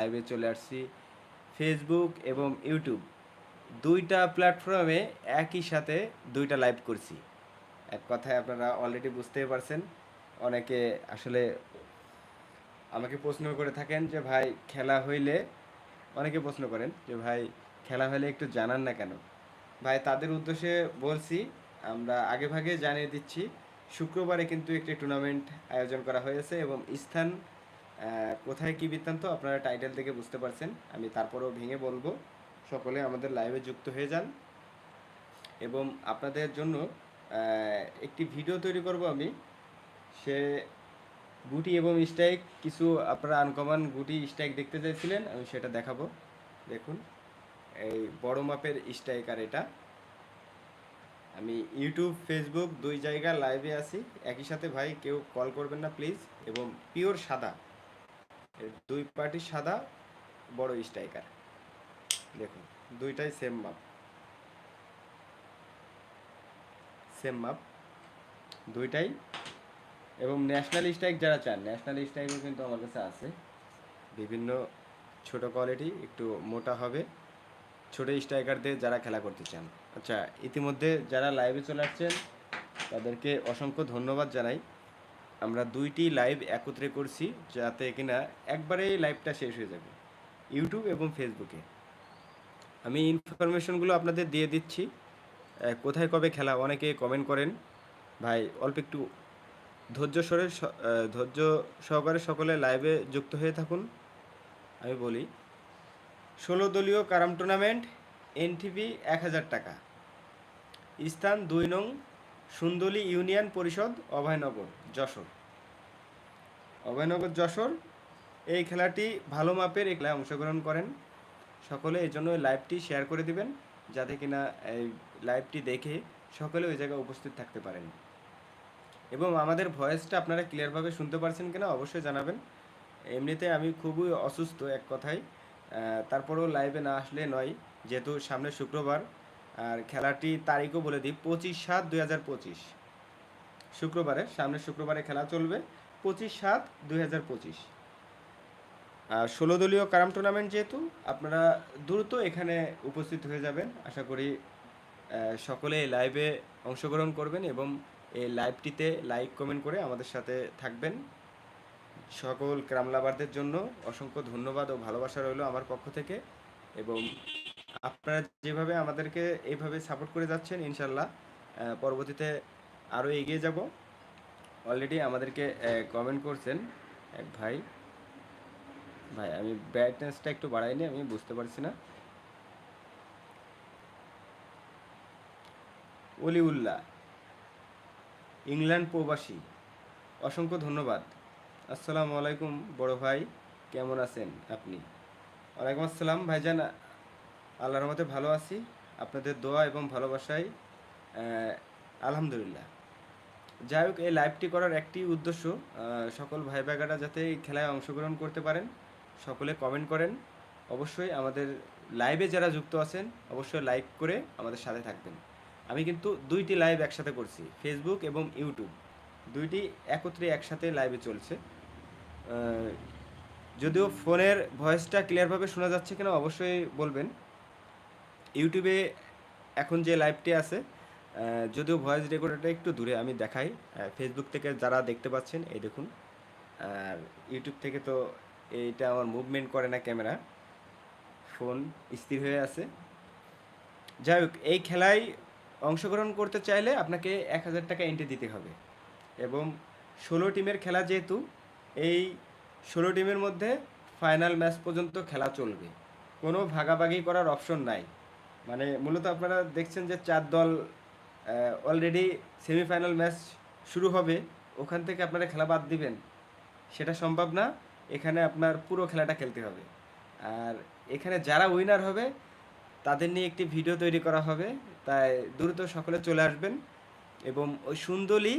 লাইভে চলে আসছি। ফেসবুক এবং ইউটিউব দুইটা প্ল্যাটফর্মে একই সাথে দুইটা লাইভ করছি। এক কথায় আপনারা অলরেডি বুঝতেই পারছেন। অনেকে আসলে আমাকে প্রশ্ন করে থাকেন যে, ভাই, খেলা হইলে অনেকে প্রশ্ন করেন যে, ভাই, খেলা হলে একটু জানান না কেন? ভাই, তাদের উদ্দেশ্যে বলছি, আমরা আগে ভাগে জানিয়ে দিচ্ছি, শুক্রবারে কিন্তু একটি টুর্নামেন্ট আয়োজন করা হয়েছে এবং স্থান কোথায় কি বৃত্তান্ত আপনারা টাইটেল থেকে বুঝতে পারছেন। আমি তারপরেও ভেঙে বলব। সকলে আমাদের লাইভে যুক্ত হয়ে যান। এবং আপনাদের জন্য একটি ভিডিও তৈরি করব আমি। সে গুটি এবং স্ট্রাইক কিছু আপনারা আনকমন গুটি স্ট্রাইক দেখতে চাইছিলেন, আমি সেটা দেখাবো। দেখুন, এই বড় মাপের স্ট্রাইকার এটা। আমি ইউটিউব ফেসবুক দুই জায়গা লাইভে আছি। একই সাথে ভাই, কেউ কল করবেন না প্লিজ এবং পিওর সাদা। দুই পার্টি সাদা, বড় স্ট্রাইকার। দেখুন, দুইটাই সেম মাপ সেম মাপ দুইটাই। এবং ন্যাশনাল স্ট্রাইক যারা চান ন্যাশনাল স্ট্রাইকও কিন্তু আমার কাছে আছে। বিভিন্ন ছোট কোয়ালিটি একটু মোটা হবে। ছোট স্ট্রাইকারদের যারা খেলা করতে চান। আচ্ছা ইতিমধ্যে যারা লাইভে চলে আসছেন, তাদেরকে অসংখ্য ধন্যবাদ জানাই। আমরা দুইটি লাইভ একত্রে করছি যাতে কিনা একবারেই লাইভটা শেষ হয়ে যাবে ইউটিউব এবং ফেসবুকে আমি ইনফরমেশনগুলো আপনাদের দিয়ে দিচ্ছি কোথায় কবে খেলা অনেকে কমেন্ট করেন। ভাই, অল্প একটু ধৈর্য সরে ধৈর্য সহকারে সকলে লাইভে যুক্ত হয়ে থাকুন। আমি বলি, ষোলো দলীয় কারাম টুর্নামেন্ট এনটিভি এক হাজার টাকা। স্থান দুই নং সুন্দলী ইউনিয়ন পরিষদ, অভয়নগর। যশোর। অভয়নগর, যশোর। এই খেলাটি ভালো মাপের এই খেলায় অংশগ্রহণ করেন। সকলে এই জন্য লাইভটি শেয়ার করে দিবেন, যাতে কিনা এই লাইভটি দেখে সকলে ওই জায়গায় উপস্থিত থাকতে পারেন। এবং আমাদের ভয়েসটা আপনারা ক্লিয়ারভাবে শুনতে পারছেন কিনা অবশ্যই জানাবেন। এমনিতে আমি খুবই অসুস্থ, এক কথায়। তারপরেও লাইভে না আসলে নয়, যেহেতু সামনে শুক্রবার। আর খেলাটি তারিখও বলে দিই, পঁচিশ সাত দুই হাজার পঁচিশ। শুক্রবারে সামনে শুক্রবারে খেলা চলবে পঁচিশ সাত দুই হাজার পঁচিশ ষোলো দলীয় কারাম টুর্নামেন্ট যেহেতু, আপনারা দ্রুত এখানে উপস্থিত হয়ে যাবেন। আশা করি সকলে এই লাইভে অংশগ্রহণ করবেন এবং এই লাইভটিতে লাইক কমেন্ট করে আমাদের সাথে থাকবেন। সকল ক্রামলাবারদের জন্য অসংখ্য ধন্যবাদ ও ভালোবাসা রইল আমার পক্ষ থেকে এবং আপনারা যেভাবে আমাদেরকে এইভাবে সাপোর্ট করে যাচ্ছেন ইনশাল্লাহ পরবর্তীতে আরও এগিয়ে যাব। অলরেডি আমাদেরকে কমেন্ট করছেন এক ভাই। ভাই, আমি ব্রাইটনেসটা একটু বাড়াইনি, আমি বুঝতে পারছি না। অলিউল্লাহ, ইংল্যান্ড প্রবাসী, অসংখ্য ধন্যবাদ। আসসালামু আলাইকুম বড় ভাই, কেমন আছেন আপনি? ওয়ালাইকুম আসসালাম ভাইজান, আল্লাহর মতে ভালো আছি। আপনাদের দোয়া এবং ভালোবাসায় আলহামদুলিল্লাহ। যাই হোক, এই লাইভটি করার একটি উদ্দেশ্য সকল ভাই ভাইগারা যাতে এই খেলায় অংশগ্রহণ করতে পারেন, সকলে কমেন্ট করেন। অবশ্যই আমাদের লাইভে যারা যুক্ত আছেন, অবশ্যই লাইক করে আমাদের সাথে থাকবেন। আমি কিন্তু দুইটি লাইভ একসাথে করছি ফেসবুক এবং ইউটিউব দুইটি একত্রে একসাথে লাইভে চলছে। যদিও ফোনের ভয়েসটা ক্লিয়ারভাবে শোনা যাচ্ছে কিনা অবশ্যই বলবেন। ইউটিউবে এখন যে লাইভটি আছে যদিও ভয়েস রেকর্ডারটা একটু দূরে আমি দেখাই। ফেসবুক থেকে যারা দেখতে পাচ্ছেন, এই দেখুন। আর ইউটিউব থেকে তো এইটা আমার মুভমেন্ট করে না ক্যামেরা ফোন স্থির হয়ে আছে। যাই হোক, এই খেলায় অংশগ্রহণ করতে চাইলে আপনাকে এক হাজার টাকা এন্ট্রি দিতে হবে। এবং ষোলো টিমের খেলা যেহেতু, এই ষোলো টিমের মধ্যে ফাইনাল ম্যাচ পর্যন্ত খেলা চলবে। কোনো ভাগাভাগি করার অপশন নাই। মানে মূলত আপনারা দেখছেন যে চার দল অলরেডি সেমিফাইনাল ম্যাচ শুরু হবে, ওখান থেকে আপনারা খেলা বাদ দিবেন। সেটা সম্ভব না, এখানে আপনার পুরো খেলাটা খেলতে হবে। আর এখানে যারা উইনার হবে, তাদের নিয়ে একটি ভিডিও তৈরি করা হবে, তাই দ্রুত সকলে চলে আসবেন। এবং ওই সুন্দরী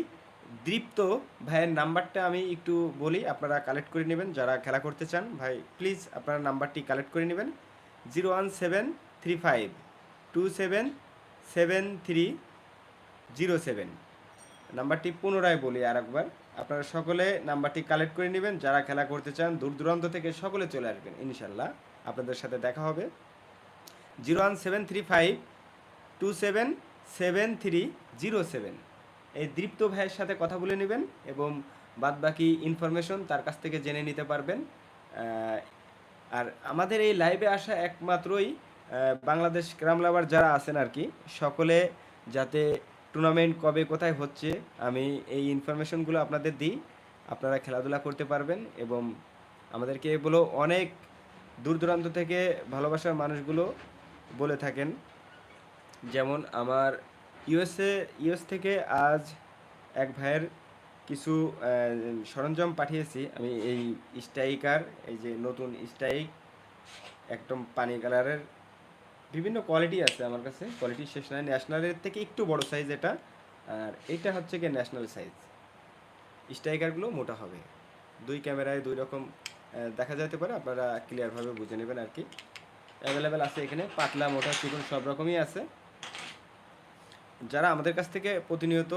দৃপ্ত ভাইয়ের নাম্বারটা আমি একটু বলি, আপনারা কালেক্ট করে নেবেন, যারা খেলা করতে চান। ভাই প্লিজ আপনারা নাম্বারটি কালেক্ট করে নেবেন। Zero one seven three five two seven seven three zero seven. নাম্বারটি পুনরায় বলি আর একবার। আপনারা সকলে নাম্বারটি কালেক্ট করে নেবেন। যারা খেলা করতে চান, দূর দূরান্ত থেকে সকলে চলে আসবেন, ইনশাল্লাহ। আপনাদের সাথে দেখা হবে। Zero one seven three five two seven seven three zero seven. এই দীপ্ত ভাইয়ের সাথে কথা বলে নেবেন এবং বাদবাকি ইনফরমেশন তার কাছ থেকে জেনে নিতে পারবেন। আর আমাদের এই লাইভে আসা একমাত্রই বাংলাদেশ ক্রাম লাভার যারা আছেন আর কি, সকলে যাতে টুর্নামেন্ট কবে কোথায় হচ্ছে, আমি এই ইনফরমেশনগুলো আপনাদের দিই। আপনারা খেলাধুলা করতে পারবেন এবং আমাদেরকে এগুলো অনেক দূর দূরান্ত থেকে ভালোবাসার মানুষগুলো বলে থাকেন। যেমন আমার ইউএসএ ইউএস থেকে আজ এক ভাইয়ের কিছু সরঞ্জাম পাঠিয়েছি। আমি এই স্ট্রাইকার এই যে নতুন স্ট্রাইক একদম পানি কালারের বিভিন্ন কোয়ালিটি আছে আমার কাছে, কোয়ালিটি শেষ নয় ন্যাশনালের থেকে একটু বড় সাইজ এটা, আর এটা হচ্ছে কি ন্যাশনাল সাইজ স্ট্রাইকারগুলো মোটা হবে। দুই ক্যামেরায় দুই রকম দেখা যেতে পারে, আপনারা ক্লিয়ারভাবে বুঝে নেবেন আর কি। অ্যাভেলেবেল আছে এখানে, পাতলা, মোটা, চিকন, সব রকমই আছে। যারা আমাদের কাছ থেকে প্রতিনিয়ত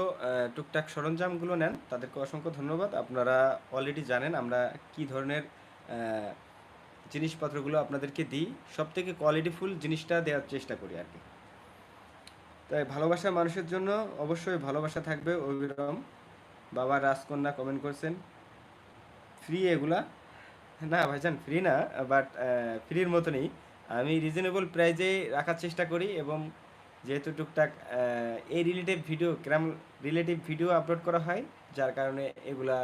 টুকটাক সরঞ্জামগুলো নেন, তাদেরকে অসংখ্য ধন্যবাদ। আপনারা অলরেডি জানেন আমরা কি ধরনের জিনিসপত্রগুলো আপনাদেরকে দিই। সব থেকে কোয়ালিটিফুল জিনিসটা দেওয়ার চেষ্টা করি আর কি। তাই ভালোবাসা মানুষের জন্য অবশ্যই ভালোবাসা থাকবে, অবিরম। বাবা রাজকন্যা কমেন্ট করছেন। ফ্রি এগুলা? না ভাইজান ফ্রি না বাট ফ্রির মতনই। আমি রিজনেবল প্রাইজে রাখার চেষ্টা করি এবং যেহেতু টুকটাক এই রিলেটিভ ভিডিও ক্রাম রিলেটিভ ভিডিও আপলোড করা হয়, যার কারণে এগুলা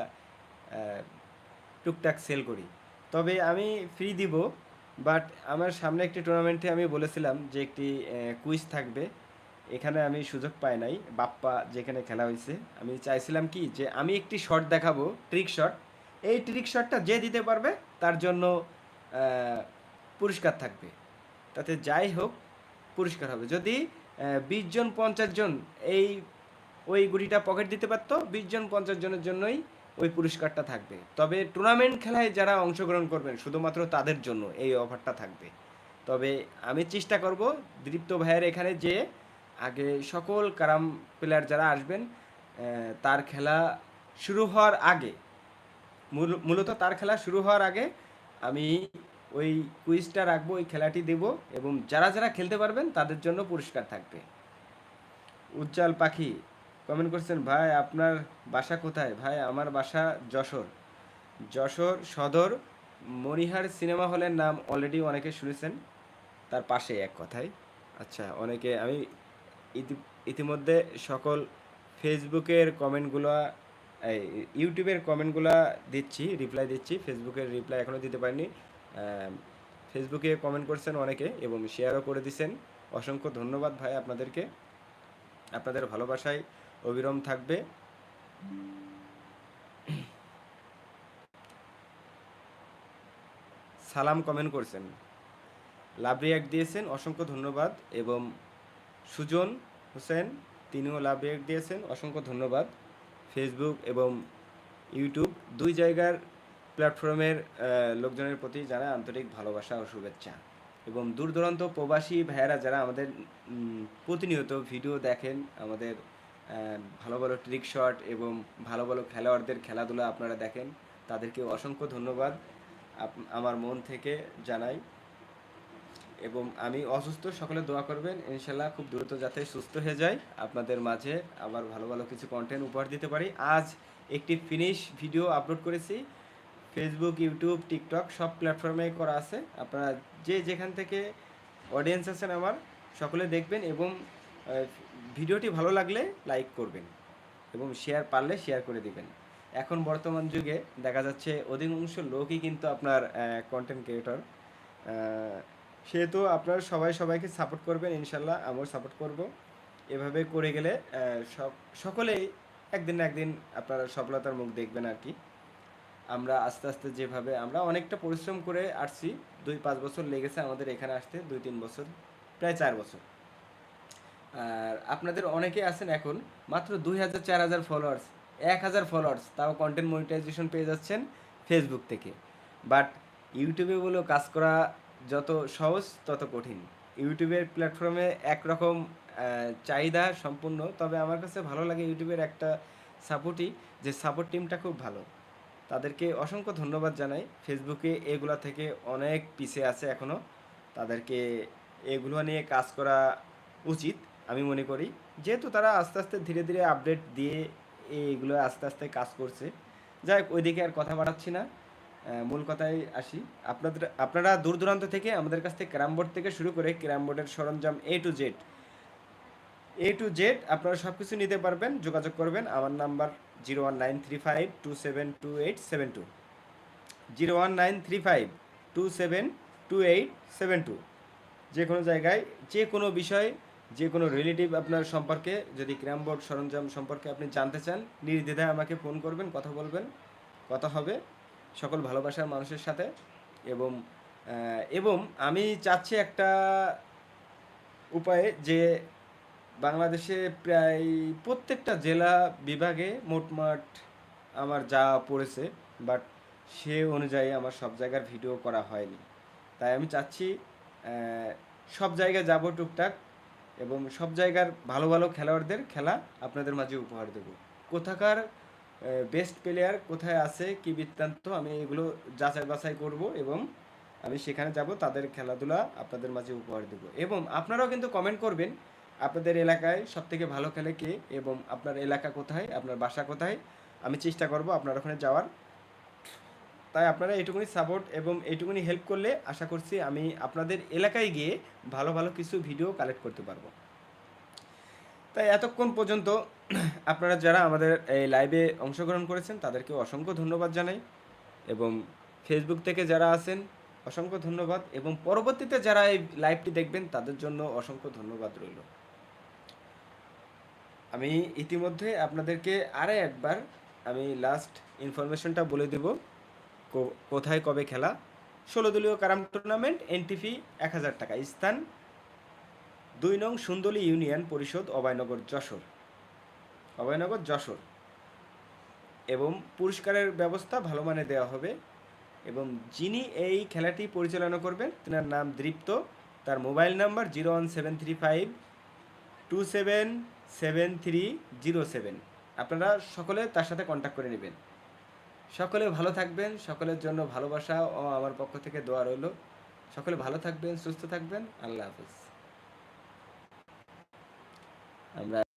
টুকটাক সেল করি। তবে আমি ফ্রি দিব বাট আমার সামনে একটি টুর্নামেন্টে আমি বলেছিলাম যে একটি কুইজ থাকবে। এখানে আমি সুযোগ পাই নাই, বাপ্পা যেখানে খেলা হয়েছে আমি চাইছিলাম কি যে আমি একটি শট দেখাবো ট্রিক শট এই ট্রিক শটটা যে দিতে পারবে, তার জন্য পুরস্কার থাকবে। তাতে যাই হোক, পুরস্কার হবে। যদি বিশ জন, পঞ্চাশ জন এই, ওই গুটিটা পকেট দিতে পারতো, বিশ জন, পঞ্চাশ জনের জন্যই ওই পুরস্কারটা থাকবে। তবে টুর্নামেন্ট খেলায় যারা অংশগ্রহণ করবেন, শুধুমাত্র তাদের জন্য এই অফারটা থাকবে। তবে আমি চেষ্টা করব দীপ্ত ভাইয়ের এখানে যে আগে সকল কারাম প্লেয়ার যারা আসবেন তার খেলা শুরু হওয়ার আগে, মূল- মূলত তার খেলা শুরু হওয়ার আগে আমি ওই কুইজটা রাখব, ওই খেলাটি দেব এবং যারা যারা খেলতে পারবেন তাদের জন্য পুরস্কার থাকবে। উজ্জ্বল পাখি কমেন্ট করছেন, ভাই, আপনার বাসা কোথায়? ভাই, আমার বাসা যশোর। যশোর সদর মনিহার সিনেমা হলের নাম অলরেডি অনেকে শুনেছেন, তার পাশে এক কথায়। আচ্ছা অনেকে, আমি ইতি- ইতিমধ্যে সকল ফেসবুকের কমেন্টগুলো ইউটিউবের কমেন্টগুলো দিচ্ছি রিপ্লাই দিচ্ছি, ফেসবুকের রিপ্লাই এখনও দিতে পারিনি। ফেসবুকে কমেন্ট করছেন অনেকে এবং শেয়ারও করে দিছেন অসংখ্য ধন্যবাদ ভাই আপনাদেরকে। আপনাদের ভালোবাসায় অবিরম থাকবে। সালাম কমেন্ট করছেন। লাভ রিয়াক্ট দিয়েছেন, অসংখ্য ধন্যবাদ। এবং সুজন হোসেন, তিনিও লাভ রিয়াক্ট দিয়েছেন, অসংখ্য ধন্যবাদ। ফেসবুক এবং ইউটিউব দুই জায়গার প্ল্যাটফর্মের লোকজনের প্রতি যারা আন্তরিক ভালোবাসা ও শুভেচ্ছা। এবং দূর দূরান্ত প্রবাসী ভাইয়েরা যারা আমাদের প্রতিনিয়ত ভিডিও দেখেন আমাদের ভালো ভালো ট্রিক শট এবং ভালো ভালো খেলোয়াড়দের খেলাধুলা আপনারা দেখেন। তাদেরকে অসংখ্য ধন্যবাদ আমার মন থেকে জানাই। এবং আমি অসুস্থ, সকলে দোয়া করবেন। ইনশাল্লাহ খুব দ্রুত যাতে সুস্থ হয়ে যায়। আপনাদের মাঝে আবার ভালো ভালো কিছু কন্টেন্ট উপহার দিতে পারি। আজ একটি ফিনিশ ভিডিও আপলোড করেছি। ফেসবুক ইউটিউব টিকটক সব প্ল্যাটফর্মে করা আছে। আপনারা যে যেখান থেকে অডিয়েন্স আছেন আমার, সকলে দেখবেন এবং ভিডিওটি ভালো লাগলে লাইক করবেন এবং শেয়ার পারলে শেয়ার করে দিবেন। এখন বর্তমান যুগে দেখা যাচ্ছে অধিকাংশ লোকই কিন্তু আপনার কন্টেন্ট ক্রিয়েটর সেহেতু আপনারা সবাই সবাইকে সাপোর্ট করবেন ইনশাল্লাহ, আমিও সাপোর্ট করব। এভাবে করে গেলে সব, সকলেই একদিন না একদিন আপনারা সফলতার মুখ দেখবেন আর কি। আমরা আস্তে আস্তে যেভাবে, আমরা অনেকটা পরিশ্রম করে আসছি। দুই পাঁচ বছর লেগেছে আমাদের এখানে আসতে, দুই তিন বছর, প্রায় চার বছর। আর আপনাদের অনেকে আছেন এখন, মাত্র দুই হাজার, চার হাজার ফলোয়ার্স এক হাজার ফলোয়ার্স তাও কন্টেন্ট মনিটাইজেশন পেয়ে যাচ্ছেন ফেসবুক থেকে। বাট ইউটিউবে বলো কাজ করা যত সহজ, তত কঠিন। ইউটিউবের প্ল্যাটফর্মে একরকম চাহিদা সম্পূর্ণ, তবে আমার কাছে ভালো লাগে ইউটিউবের একটা সাপোর্টই যে সাপোর্ট টিমটা খুব ভালো। তাদেরকে অসংখ্য ধন্যবাদ জানাই। ফেসবুকে এগুলা থেকে অনেক পিছিয়ে আছে এখনও তাদেরকে এগুলো নিয়ে কাজ করা উচিত। আমি মনে করি। যেহেতু তারা আস্তে আস্তে ধীরে ধীরে আপডেট দিয়ে এইগুলো আস্তে আস্তে কাজ করছে। যাই হোক, ওইদিকে আর কথা বাড়াচ্ছি না। মূল কথায় আসি। আপনাদের, আপনারা দূর দূরান্ত থেকে আমাদের কাছ থেকে ক্যারাম বোর্ড থেকে শুরু করে ক্যারাম বোর্ডের সরঞ্জাম A to Z A to Z আপনারা সব কিছু নিতে পারবেন। যোগাযোগ করবেন। আমার number zero one nine three five two seven two eight seven two. Zero one nine three five two seven two eight seven two. যে কোনো জায়গায় যে কোনো বিষয় যে কোনো রিলেটিভ আপনার সম্পর্কে, যদি ক্র্যাম বোর্ড সরঞ্জাম সম্পর্কে আপনি জানতে চান, নির্দ্বিধায় আমাকে ফোন করবেন, কথা বলবেন, কথা হবে। সকল ভালোবাসার মানুষের সাথে। এবং এবং আমি চাচ্ছি একটা উপায়ে যে বাংলাদেশে প্রায় প্রত্যেকটা জেলা বিভাগে মোটমাট আমার যা পড়েছে বাট সে অনুযায়ী আমার সব জায়গার ভিডিও করা হয়নি। তাই আমি চাচ্ছি সব জায়গায় যাব টুকটাক। এবং সব জায়গার ভালো ভালো খেলোয়াড়দের খেলা আপনাদের মাঝে উপহার দেব। কোথাকার বেস্ট প্লেয়ার কোথায় আছে, কি বৃত্তান্ত, আমি এগুলো যাচাই বাছাই করব এবং আমি সেখানে যাব, তাদের খেলাধুলা আপনাদের মাঝে উপহার দেব। এবং আপনারাও কিন্তু কমেন্ট করবেন, আপনাদের এলাকায় সব থেকে ভালো খেলে কে এবং আপনার এলাকা কোথায়, আপনার বাসা কোথায়, আমি চেষ্টা করব আপনার ওখানে যাওয়ার। তাই আপনারা এইটুকুনি সাপোর্ট এবং এইটুকুনি হেল্প করলে আশা করছি আমি আপনাদের এলাকায় গিয়ে ভালো ভালো কিছু ভিডিও কালেক্ট করতে পারব। তাই এতক্ষণ পর্যন্ত আপনারা যারা আমাদের এই লাইভে অংশগ্রহণ করেছেন তাদেরকে অসংখ্য ধন্যবাদ জানাই এবং ফেসবুক থেকে যারা আছেন, অসংখ্য ধন্যবাদ এবং পরবর্তীতে যারা এই লাইভটি দেখবেন, তাদের জন্য অসংখ্য ধন্যবাদ রইল। আমি ইতিমধ্যে আপনাদেরকে আরও একবার আমি লাস্ট ইনফরমেশনটা বলে দেব। কোথায় কবে খেলা? ষোলো দলীয় ক্যারাম টুর্নামেন্ট এনটিপি এক হাজার টাকা। স্থান, দুই নং সুন্দলী ইউনিয়ন পরিষদ, অভয়নগর, যশোর। অভয়নগর, যশোর। এবং পুরস্কারের ব্যবস্থা ভালো মানে দেওয়া হবে। এবং যিনি এই খেলাটি পরিচালনা করবেন, তেনার নাম দৃপ্ত। তার mobile number zero one seven three five two seven seven three zero seven. আপনারা সকলে তার সাথে কন্ট্যাক্ট করে নেবেন। সকলে ভালো থাকবেন, সকলের জন্য ভালোবাসা ও আমার পক্ষ থেকে দোয়া রইল। সকলে ভালো থাকবেন, সুস্থ থাকবেন, আল্লাহ হাফিজ। আমরা